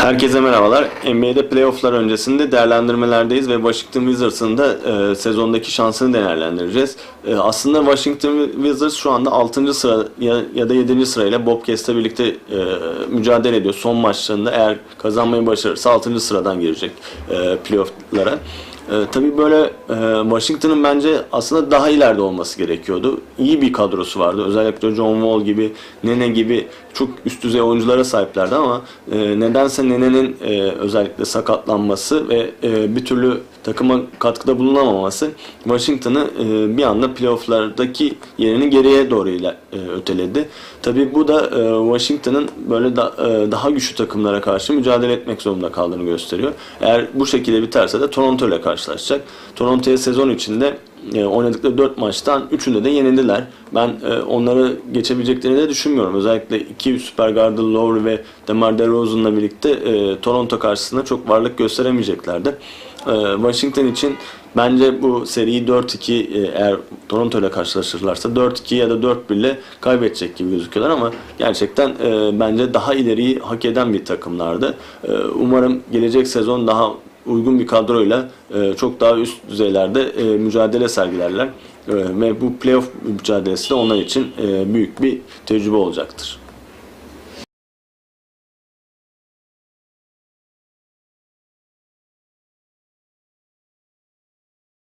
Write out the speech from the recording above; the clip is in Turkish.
Herkese merhabalar. NBA'de playofflar öncesinde değerlendirmelerdeyiz ve Washington Wizards'ın da e, sezondaki şansını değerlendireceğiz. E, aslında Washington Wizards şu anda 6. sıra ya, ya da 7. sırayla Bobcats'le birlikte e, mücadele ediyor. Son maçlarında eğer kazanmayı başarırsa 6. sıradan girecek e, playofflara. Ee, tabii böyle e, Washington'ın bence aslında daha ileride olması gerekiyordu. İyi bir kadrosu vardı. Özellikle John Wall gibi, Nene gibi çok üst düzey oyunculara sahiplerdi ama e, nedense Nene'nin e, özellikle sakatlanması ve e, bir türlü takıma katkıda bulunamaması Washington'ı e, bir anda playofflardaki yerini geriye doğru ile, e, öteledi. Tabii bu da e, Washington'ın böyle da, e, daha güçlü takımlara karşı mücadele etmek zorunda kaldığını gösteriyor. Eğer bu şekilde biterse de Toronto ile karşılaşacak. Toronto'ya sezon içinde e, oynadıkları 4 maçtan 3'ünde de yenildiler. Ben e, onları geçebileceklerini de düşünmüyorum. Özellikle iki süper gardı Lowry ve DeMar DeRozan'la birlikte e, Toronto karşısında çok varlık gösteremeyeceklerdi. E, Washington için bence bu seriyi 4-2 e, eğer Toronto ile karşılaşırlarsa 4-2 ya da 4-1 ile kaybedecek gibi gözüküyorlar ama gerçekten e, bence daha ileriyi hak eden bir takımlardı. E, umarım gelecek sezon daha uygun bir kadroyla e, çok daha üst düzeylerde e, mücadele sergilerler. E, ve bu playoff mücadelesi de onlar için e, büyük bir tecrübe olacaktır.